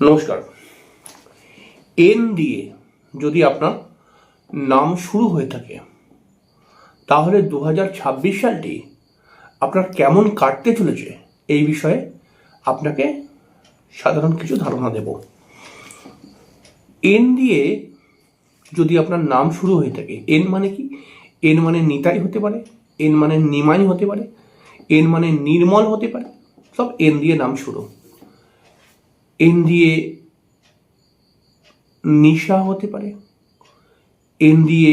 নমস্কার। এন দিয়ে যদি আপনার নাম শুরু হয়ে থাকে, তাহলে দু সালটি আপনার কেমন কাটতে চলেছে এই বিষয়ে আপনাকে সাধারণ কিছু ধারণা দেব। এন দিয়ে যদি আপনার নাম শুরু হয়ে থাকে, এন মানে কি? এন মানে নিতাই হতে পারে, এন মানে নিমাই হতে পারে, এন মানে নির্মল হতে পারে, সব এন দিয়ে নাম শুরু। এন দিয়ে নিশা হতে পারে। এন দিয়ে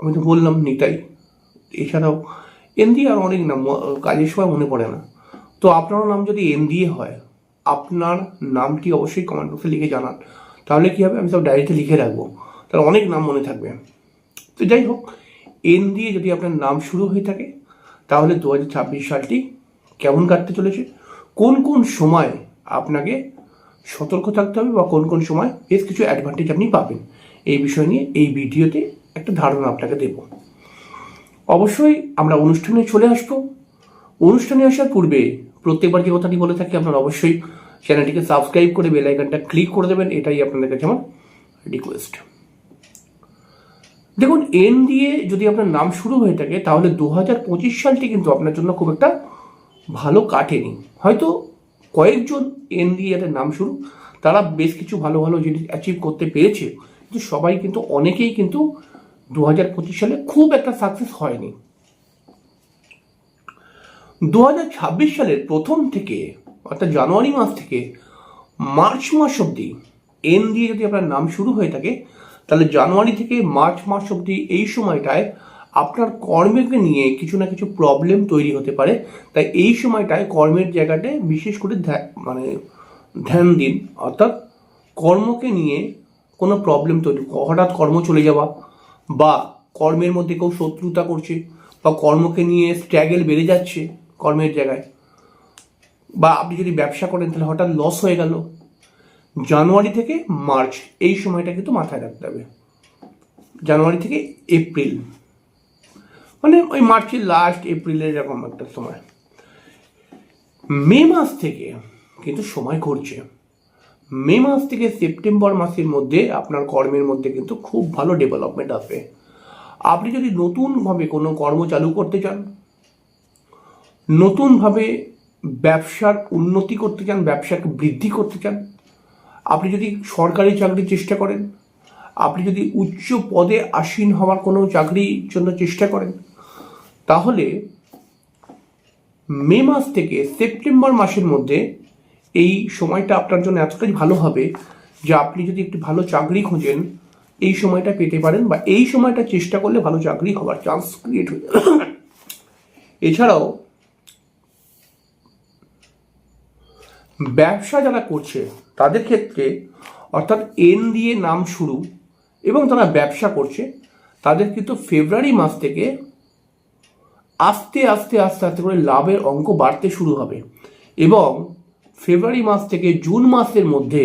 আমি তো বললাম নিতাই, এছাড়াও এন দিয়ে আর অনেক নাম, কাজের সময় মনে পড়ে না। তো আপনার নাম যদি এন দিয়ে হয়, আপনার নামটি অবশ্যই কমেন্ট বক্সে লিখে জানান। তাহলে কী হবে? আমি সব ডায়েরিতে লিখে রাখব। তাহলে অনেক নাম মনে থাকবে। তো যাই হোক এন দিয়ে যদি আপনার নাম শুরু হয়ে থাকে, তাহলে দু হাজার ছাব্বিশ সালটি কেমন কাটতে চলেছে? কোন কোন সময় আপনাকে সতর্ক থাকতে হবে বা কোন কোন সময় বেশ কিছু অ্যাডভান্টেজ আপনি পাবেন। এই বিষয় নিয়ে এই ভিডিওতে একটা ধারণা আপনাকে দেব। অবশ্যই আমরা অনুষ্ঠানে চলে আসব। অনুষ্ঠানে আসার পূর্বে প্রত্যেকবার যে কথাটি বলে থাকি আপনারা অবশ্যই চ্যানেলটিকে সাবস্ক্রাইব করে বেল আইকনটা ক্লিক করে দেবেন। এটাই আপনাদের কাছে আমার রিকোয়েস্ট দেখুন এন দিয়ে যদি আপনার নাম শুরু হয়ে থাকে, তাহলে দু হাজার পঁচিশ সালটি কিন্তু আপনার জন্য খুব একটা ভালো কাটেনি। হয়তো কয়েকজন এন যাদের নাম শুরু। তারা বেশ কিছু ভালো ভালো জিনিস অ্যাচিভ করতে পেরেছে। কিন্তু সবাই কিন্তু অনেকেই কিন্তু দু হাজার পঁচিশ সালে খুব একটা সাকসেস হয়নি। দু হাজার ছাব্বিশ সালের প্রথম থেকে, অর্থাৎ জানুয়ারি মাস থেকে, মার্চ মাস অবধি এন দিয়ে যদি আপনার নাম শুরু হয়ে থাকে, তাহলে জানুয়ারি থেকে মার্চ মাস অবধি এই সময়টায় আপনার কর্মকে নিয়ে কিছু না কিছু প্রবলেম তৈরি হতে পারে। তাই এই সময়টায় কর্মের জায়গাটায় বিশেষ করে মানে ধ্যান দিন। অর্থাৎ কর্মকে নিয়ে কোনো প্রবলেম তৈরি, হঠাৎ কর্ম চলে যাওয়া বা কর্মের মধ্যে কেউ শত্রুতা করছে বা কর্মকে নিয়ে স্ট্র্যাগেল বেড়ে যাচ্ছে কর্মের জায়গায়। বা আপনি যদি ব্যবসা করেন, তাহলে হঠাৎ লস হয়ে গেল। জানুয়ারি থেকে মার্চ, এই সময়টা কিন্তু মাথায় রাখতে হবে। জানুয়ারি থেকে এপ্রিল। মানে ওই মার্চের লাস্ট এপ্রিলের এরকম একটা সময়। মে মাস থেকে কিন্তু সময় ঘুরছে। মে মাস থেকে সেপ্টেম্বর মাসের মধ্যে আপনার কর্মের মধ্যে কিন্তু খুব ভালো ডেভেলপমেন্ট আসবে। আপনি যদি নতুনভাবে কোনো কর্ম চালু করতে চান, নতুনভাবে ব্যবসার উন্নতি করতে চান ব্যবসাকে বৃদ্ধি করতে চান, আপনি যদি সরকারি চাকরির চেষ্টা করেন, আপনি যদি উচ্চ পদে আসীন হওয়ার কোনো চাকরির জন্য চেষ্টা করেন তাহলে মে মাস থেকে সেপ্টেম্বর মাসের মধ্যে এই সময়টা আপনার জন্য এতটাই ভালো হবে যে আপনি যদি একটি ভালো চাকরি খোঁজেন, এই সময়টা পেতে পারেন বা এই সময়টা চেষ্টা করলে ভালো চাকরি হওয়ার চান্স ক্রিয়েট হয়ে এছাড়াও, ব্যবসা যারা করছে, তাদের ক্ষেত্রে অর্থাৎ এন দিয়ে নাম শুরু এবং তারা ব্যবসা করছে, তাদের কিন্তু ফেব্রুয়ারি মাস থেকে আস্তে আস্তে আস্তে আস্তে করে লাভের অঙ্ক বাড়তে শুরু হবে। এবং ফেব্রুয়ারি মাস থেকে জুন মাসের মধ্যে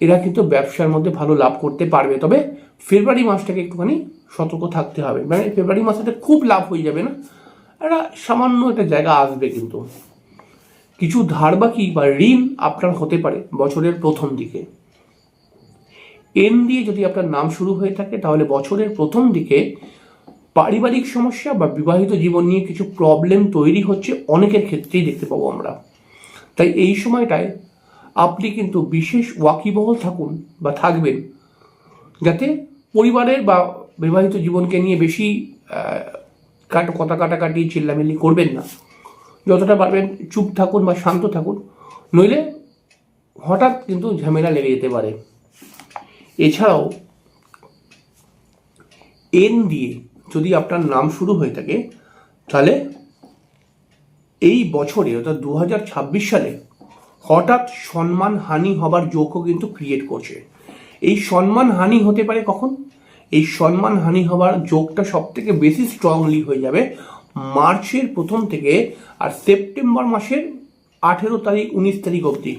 এরা কিন্তু ব্যবসার মধ্যে ভালো লাভ করতে পারবে। তবে ফেব্রুয়ারি মাসটাকে একটুখানি সতর্ক থাকতে হবে। মানে ফেব্রুয়ারি মাসেতে খুব লাভ হয়ে যাবে না। একটা সামান্য একটা জায়গা আসবে কিন্তু। কিছু ধার বাকি বা ঋণ আপনার হতে পারে বছরের প্রথম দিকে। এন দিয়ে যদি আপনার নাম শুরু হয়ে থাকে, তাহলে বছরের প্রথম দিকে পারিবারিক সমস্যা বা বিবাহিত জীবন নিয়ে কিছু প্রবলেম তৈরি হচ্ছে অনেকের ক্ষেত্রেই দেখতে পাবো আমরা। তাই এই সময়টায় আপনি কিন্তু বিশেষ ওয়াকিবহল থাকুন বা থাকবেন যাতে পরিবারের বা বিবাহিত জীবনকে নিয়ে বেশি কাট, কথা কাটাকাটি, চিল্লামিল্লি করবেন না। যতটা পারবেন চুপ থাকুন বা শান্ত থাকুন। নইলে হঠাৎ কিন্তু ঝামেলা লেগে যেতে পারে। এছাড়াও, এন দিয়ে যদি আপনার নাম শুরু হয়ে থাকে, তাহলে এই বছরে, অর্থাৎ দু হাজার ছাব্বিশ সালে, হঠাৎ সম্মান হানি হবার যোগও কিন্তু ক্রিয়েট করছে। এই সম্মান হানি হতে পারে কখন? এই সম্মান হানি হবার যোগটা সব থেকে বেশি স্ট্রংলি হয়ে যাবে মার্চের প্রথম থেকে আর সেপ্টেম্বর মাসের আঠেরো তারিখ, উনিশ তারিখ অবধি।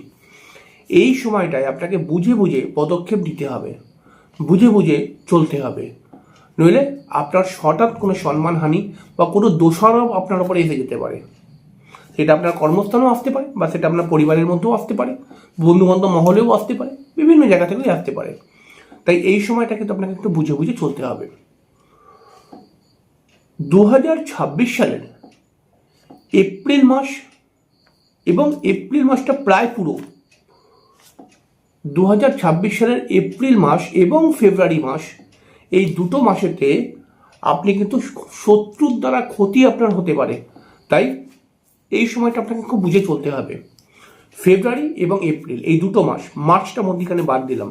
এই সময়টায় আপনাকে বুঝে বুঝে পদক্ষেপ নিতে হবে। বুঝে বুঝে চলতে হবে। নইলে আপনার হঠাৎ কোনো সম্মানহানি বা কোনো দোষারোপ আপনার উপরে এসে যেতে পারে। সেটা আপনার কর্মস্থানেও আসতে পারে বা সেটা আপনার পরিবারের মধ্যেও আসতে পারে বন্ধু বান্ধব মহলেও আসতে পারে, বিভিন্ন জায়গা থেকেই আসতে পারে। তাই এই সময়টা কিন্তু আপনাকে একটু বুঝে বুঝে চলতে হবে। দু ছাব্বিশ সালের এপ্রিল মাস এবং এপ্রিল মাসটা প্রায় পুরো। দু হাজার ছাব্বিশ সালের এপ্রিল মাস এবং ফেব্রুয়ারি মাস এই দুটো মাসেতে আপনি কিন্তু শত্রুর দ্বারা ক্ষতি আপনার হতে পারে। তাই এই সময়টা আপনাকে খুব বুঝে চলতে হবে। ফেব্রুয়ারি এবং এপ্রিল, এই দুটো মাস, মার্চটা মধ্যিখানে বাদ দিলাম।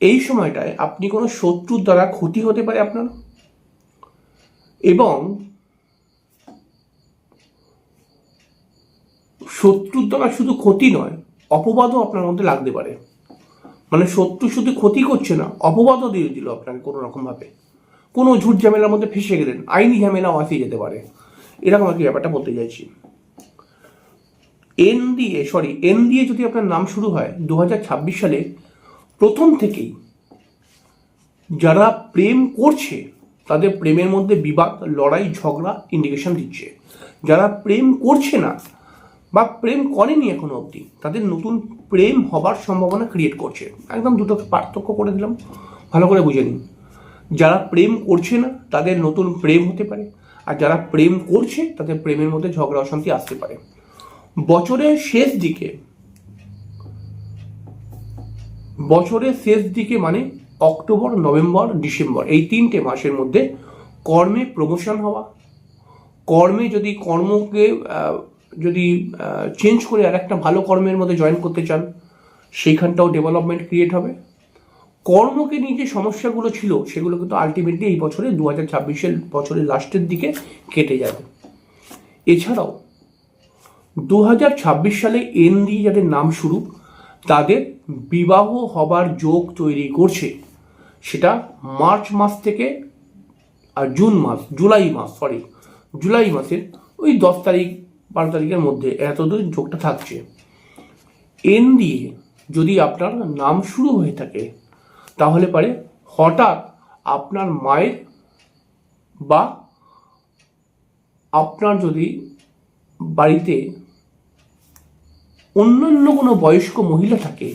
এই সময়টায় আপনি কোনো শত্রুর দ্বারা ক্ষতি হতে পারে আপনার। এবং শত্রুর দ্বারা শুধু ক্ষতি নয়, অপবাদও আপনার মধ্যে লাগতে পারে। মানে শত্রু শুধু ক্ষতি করছে না, অপবাদও দিয়ে দিল আপনাকে কোনো রকমভাবে কোনো ঝুট ঝামেলার মধ্যে ফেসে গেলেন, আইনি ঝামেলাও আসে যেতে পারে। এরকম আর কি ব্যাপারটা বলতে চাইছি। এন দিয়ে সরি এন দিয়ে যদি আপনার নাম শুরু হয় দু সালে, প্রথম থেকেই যারা প্রেম করছে, তাদের প্রেমের মধ্যে বিবাদ, লড়াই, ঝগড়া ইন্ডিকেশন দিচ্ছে। যারা প্রেম করছে না বা প্রেম করেনি এখনও অবধি, তাদের নতুন প্রেম হবার সম্ভাবনা ক্রিয়েট করছে। একদম দুটোকে পার্থক্য করে দিলাম, ভালো করে বুঝে নিন। যারা প্রেম করছে না, তাদের নতুন প্রেম হতে পারে, আর যারা প্রেম করছে, তাদের প্রেমের মধ্যে ঝগড়া অশান্তি আসতে পারে। বছরের শেষ দিকে বছরের শেষ দিকে মানে অক্টোবর, নভেম্বর, ডিসেম্বর, এই তিনটে মাসের মধ্যে কর্মে প্রমোশন হওয়া, কর্মে যদি কর্মকে যদি চেঞ্জ করে আর একটা ভালো কর্মের মধ্যে জয়েন করতে চান, সেইখানটাও ডেভেলপমেন্ট ক্রিয়েট হবে। কর্মকে নিয়ে যে সমস্যাগুলো ছিল, সেগুলো কিন্তু আলটিমেটলি এই বছরে দু হাজার ছাব্বিশের বছরের লাস্টের দিকে কেটে যাবে। এছাড়াও দু হাজার ছাব্বিশ সালে এন দিয়ে যাদের নাম শুরু, তাদের বিবাহ হবার যোগ তৈরি করছে, সেটা মার্চ মাস থেকে আর জুন মাস, জুলাই মাস সরি জুলাই মাসের ওই দশ তারিখ বারো তারিখের মধ্যে এতদিন যোগটা থাকছে। এন দিয়ে যদি আপনার নাম শুরু হয়ে থাকে, তাহলে পারে হঠাৎ আপনার মায়ের বা আপনার যদি বাড়িতে অন্যান্য কোনো বয়স্ক মহিলা থাকে,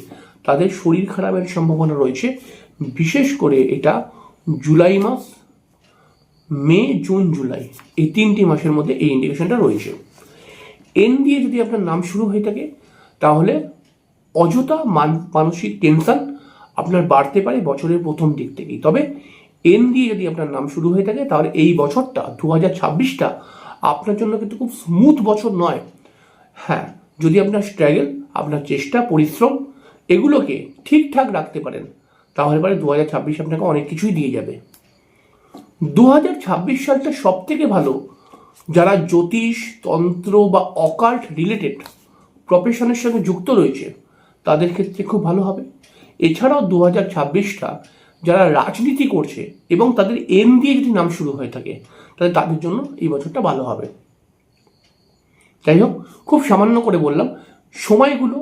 তাদের শরীর খারাপের সম্ভাবনা রয়েছে, বিশেষ করে এটা জুলাই মাস, মে, জুন, জুলাই, এই তিনটি মাসের মধ্যে এই ইন্ডিকেশনটা রয়েছে। এন দিয়ে যদি আপনার নাম শুরু হয়ে থাকে, তাহলে অযথা মান- মানসিক টেনশন আপনার বাড়তে পারে বছরের প্রথম দিক থেকেই। তবে এন দিয়ে যদি আপনার নাম শুরু হয়ে থাকে, তাহলে এই বছরটা দু হাজার ছাব্বিশটা, আপনার জন্য কিন্তু খুব স্মুথ বছর নয়। হ্যাঁ যদি আপনার স্ট্রাগল আপনার চেষ্টা, পরিশ্রম, এগুলোকে ঠিকঠাক রাখতে পারেন, তাহলে পরে দু হাজার ছাব্বিশ আপনাকে অনেক কিছুই দিয়ে যাবে। দু হাজার ছাব্বিশ সালটা সব থেকে ভালো যারা জ্যোতিষ, তন্ত্র বা অকাল্ট রিলেটেড প্রফেশনের সঙ্গে যুক্ত রয়েছে, তাদের ক্ষেত্রে খুব ভালো হবে। এছাড়াও দু হাজার ছাব্বিশটা যারা রাজনীতি করছে এবং তাদের এম দিয়ে যদি নাম শুরু হয়ে থাকে, তাহলে তাদের জন্য এই বছরটা ভালো হবে। যাই হোক, খুব সামান্য করে বললাম, সময়গুলো,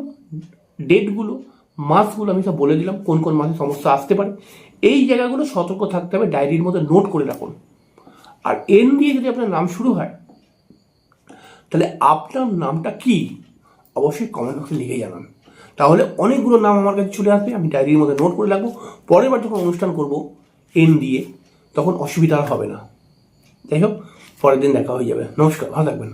ডেটগুলো, মাসগুলো আমি সব বলে দিলাম, কোন কোন মাসে সমস্যা আসতে পারে। এই জায়গাগুলো সতর্ক থাকতে হবে, ডায়েরির মধ্যে নোট করে রাখুন। আর এন দিয়ে যদি আপনার নাম শুরু হয়, তাহলে আপনার নামটা কি? অবশ্যই কমেন্ট বক্সে লিখে জানান। তাহলে অনেকগুলো নাম আমার কাছে চলে আসবে, আমি ডায়েরির মধ্যে নোট করে রাখব। পরের বার যখন অনুষ্ঠান করব এন দিয়ে, তখন অসুবিধা হবে না। যাই হোক, পরের দিন দেখা হয়ে যাবে। নমস্কার, ভালো থাকবেন।